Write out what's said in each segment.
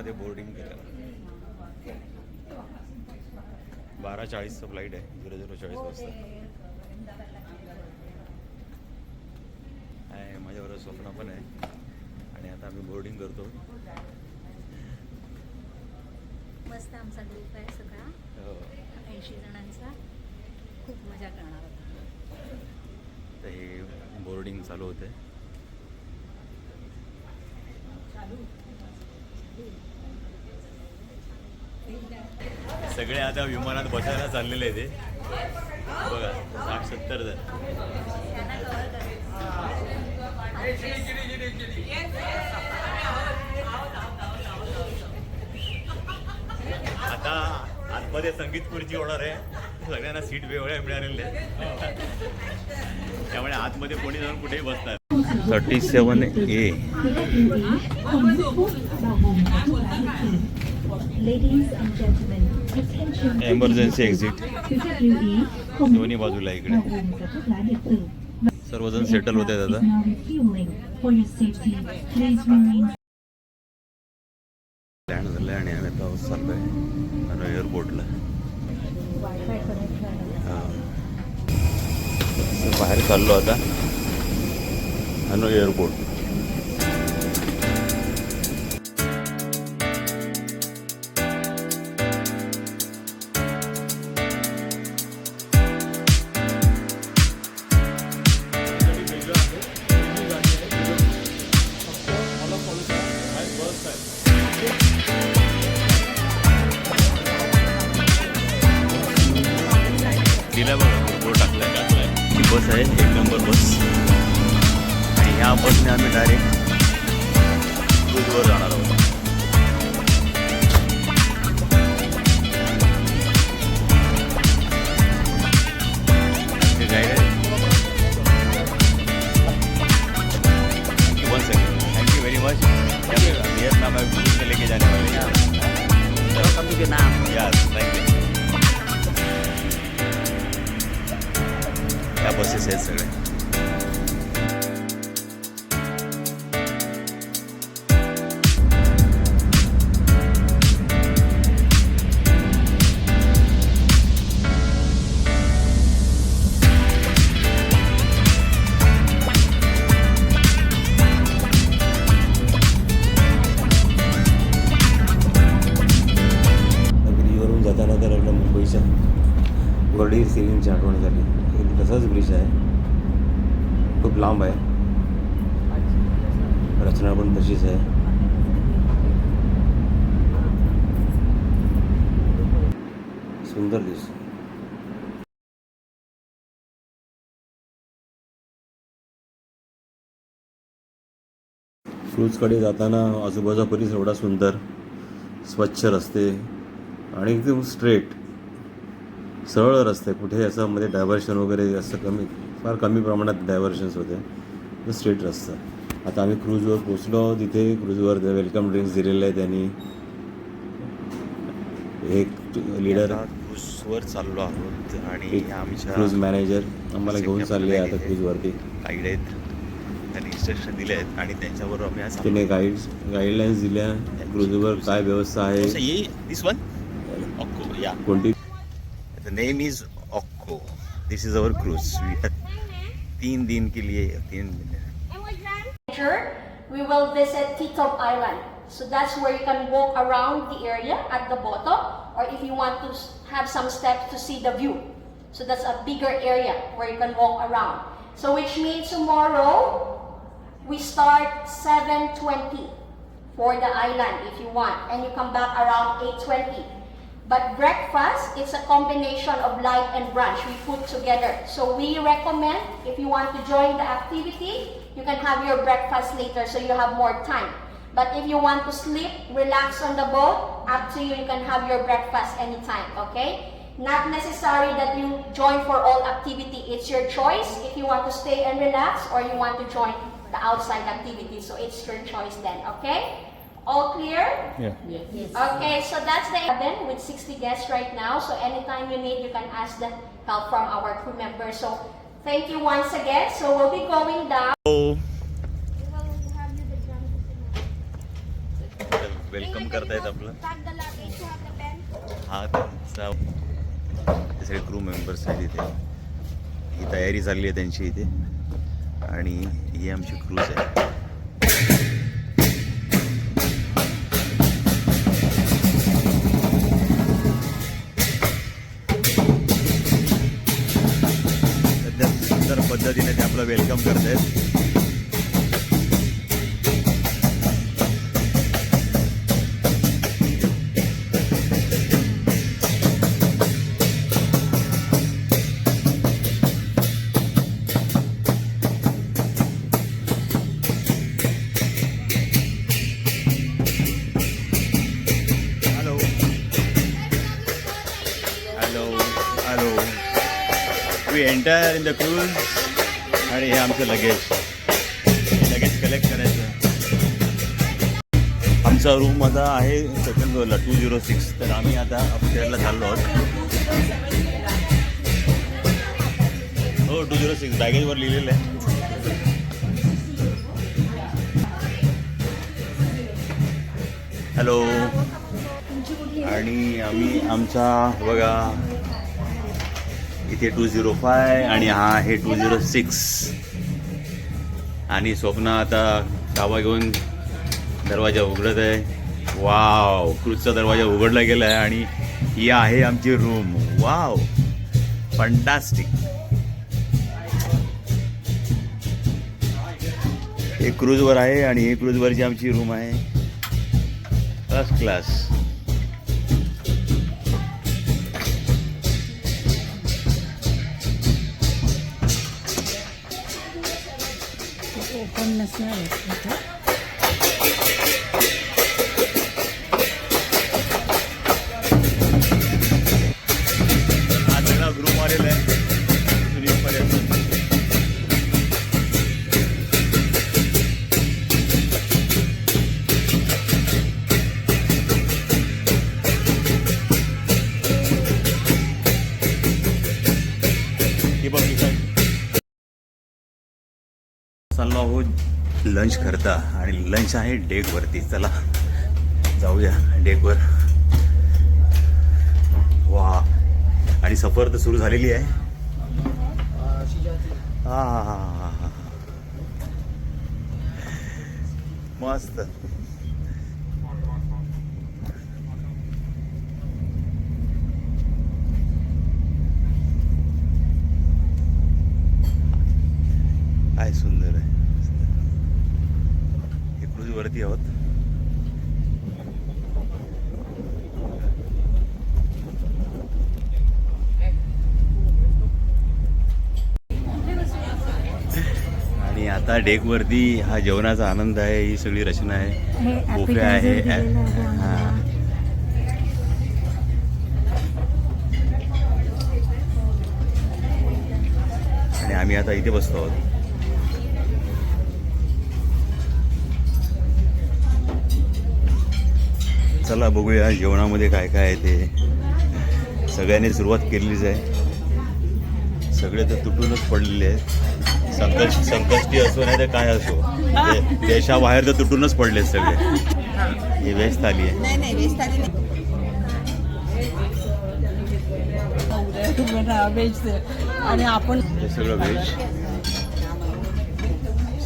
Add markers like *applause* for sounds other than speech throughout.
आतमध्ये बोर्डिंग केलं. बारा चाळीसचं फ्लाईट आहे झिरो झिरो चाळीस वाजता. आहे माझ्याबरोबर स्वप्न पण आहे. आणि आता आम्ही बोर्डिंग करतो. मस्त आमचा ग्रुप आहे सगळा. हो. ऐंशी जणांचा. खूप मजा करणार तर हे बोर्डिंग चालू होते सगळे आता विमानात बसायला चाललेले आहे ते बघा साठ सत्तर जण. आता आतमध्ये संगीत खुर्ची होणार आहे. सगळ्यांना सीट वेगळ्या मिळालेल्या आहेत. त्यामुळे आतमध्ये कोणी जाऊन कुठेही बसतात thirty seven A emergency exit दोन्ही बाजूला इकडे. सर्वजण सेटल होते दादा. लँड झालंय आणि आम्ही पाऊस चाललाय एअरपोर्टला बाहेर चाललो आता. हॅलो एअरपोर्ट बस आहे एक नंबर बस. आणि ह्या बसने आम्ही डायरेक्ट क्रूजवर जाणार आहोत. वर्डी सिरींची आठवण झाली. एक तसाच ब्रिज आहे. खूप लांब आहे. रचना पण तशीच आहे. सुंदर दिसतो क्रूजकडे जाताना आजूबाजूचा परिसर एवढा सुंदर. स्वच्छ रस्ते. आणि एकदम स्ट्रेट सरळ रस्ते कुठे याच्यामध्ये डायव्हर्शन वगैरे असं कमी फार कमी प्रमाणात डायव्हर्शन्स होते. स्ट्रेट रस्ता. आता आम्ही क्रूजवर पोचलो तिथे क्रूजवर वेलकम ड्रिंक्स दिलेले आहे त्यांनी. एक लीडर क्रूजवर चाललो आहोत आणि आमच्या क्रूज मॅनेजर आम्हाला घेऊन चालले आता क्रूजवरती गाईड आहेत. त्यांनी इन्स्ट्रक्शन दिले आहेत आणि त्यांच्याबरोबर आम्ही आज तिने गाईड गाईडलाईन्स दिल्या. क्रूजवर काय व्यवस्था आहे? This one yeah. कोणती? The name is Okko. This is our cruise. We had तीन दिन के लिए तीन दिन Sure, we will visit Titov Island. So that's where you can walk around the area at the bottom, or if you want to s- have some steps to see the view. So that's a bigger area where you can walk around. So which means tomorrow we start 7:20 for the island if you want, and you come back around 8:20. But breakfast, it's a combination of light and brunch we put together. So we recommend if you want to join the activity, you can have your breakfast later so you have more time. But if you want to sleep, relax on the boat, up to you, you can have your breakfast anytime, okay? Not necessary that you join for all activity. It's your choice if you want to stay and relax or you want to join the outside activity. So it's your choice then, okay? All clear? Okay, so that's the event with 60 guests right now. So anytime you need, you can ask the help from our crew members. So thank you once again. So we'll be going down. Welcome करतायत आपलं हा त्यांचा हे सगळे crew members आहेत इथे ही तयारी चालली आहे त्यांची इथे आणि ही आमची क्रूज आहे सुंदर पद्धतीने ते आपलं वेलकम करतायत hello hello hello we enter in the cruise आणि हे आमचं लगेज लगेज कलेक्ट करायचं. आमचा रूम आता आहे सेकंड फ्लोअरला टू झिरो सिक्स तर आम्ही आता अपस्टेअरला चाललो आहोत. हो टू झिरो सिक्स बॅगेजवर लिहिलेलं आहे. हॅलो आणि आम्ही आमचा बघा इथे टू झिरो फाय आणि हा आहे टू झिरो सिक्स आणि स्वप्न आता ताबा घेऊन दरवाजा उघडत आहे. वाव क्रूजचा दरवाजा उघडला गेला आहे आणि ही आहे आमची रूम वाव फंटास्टिक हे क्रूजवर आहे आणि हे क्रूजवरची आमची रूम आहे. फर्स्ट क्लास ओपन नसणार आहे. लंच करता आणि लंच आहे डेकवरती चला जाऊया डेकवर वा. आणि सफर तर सुरू झालेली आहे. आहाहाहा. मस्त. काय सुंदर आहे. क्रूज वरती आहोत. आणि आता डेकवरती हा जेवणाचा आनंद आहे ही सगळी रचना आहे. बुफे आहे हा. आणि आम्ही आता इथे बसतो आहोत. चला बघूया जेवणामध्ये काय काय आहे ते. सगळ्यांनी सुरुवात केलेलीच आहे. सगळे तर तुटूनच पडलेले आहेत. संकष्ट संकष्टी असो नाही तर काय असो. देशाबाहेर तर तुटूनच पडलेत सगळे. ही वेज थाली आहे. नाही नाही वेस्ट आली नाही. *laughs* व्हेज आणि आपण हे सगळं व्हेज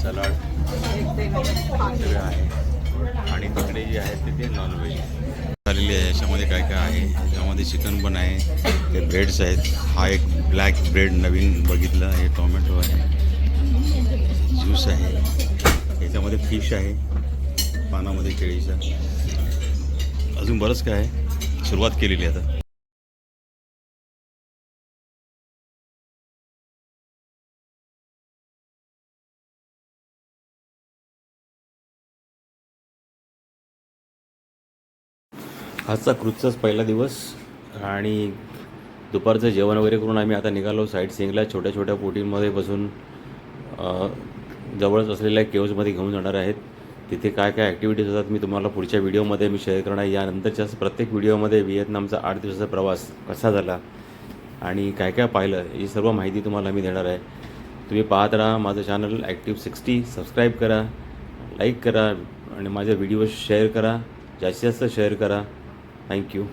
सलाड. सगळं आहे. आणि तिकडे जे आहे ते ते नॉनव्हेज झालेली आहे. याच्यामध्ये काय काय आहे? याच्यामध्ये चिकन पण आहे. ते ब्रेड्स आहेत. हा एक ब्लॅक ब्रेड नवीन बघितलं. हे टोमॅटो आहे. ज्यूस आहे. याच्यामध्ये फिश आहे. पानामध्ये केळीचा. अजून बरंच काय आहे? सुरुवात केलेली आहे आता. आजचा क्रूजचाच पहिला दिवस आणि दुपारचं जेवण वगैरे करून आम्ही आता निघालो साईट सिंगला छोट्या छोट्या बोटींमध्ये बसून जवळच असलेल्या केव्जमध्ये घेऊन जाणार आहेत. तिथे काय काय ॲक्टिव्हिटीज होतात मी तुम्हाला पुढच्या व्हिडिओमध्ये मी शेअर करणार. यानंतरच्या प्रत्येक व्हिडिओमध्ये व्हिएतनामचा आठ दिवसाचा प्रवास कसा झाला आणि काय काय पाहिलं ही सर्व माहिती तुम्हाला मी देणार आहे. तुम्ही पाहत राहा माझं चॅनल ॲक्टिव्ह सिक्स्टी सबस्क्राईब करा लाईक करा आणि माझे व्हिडिओ शेअर करा. जास्तीत जास्त शेअर करा. Thank you.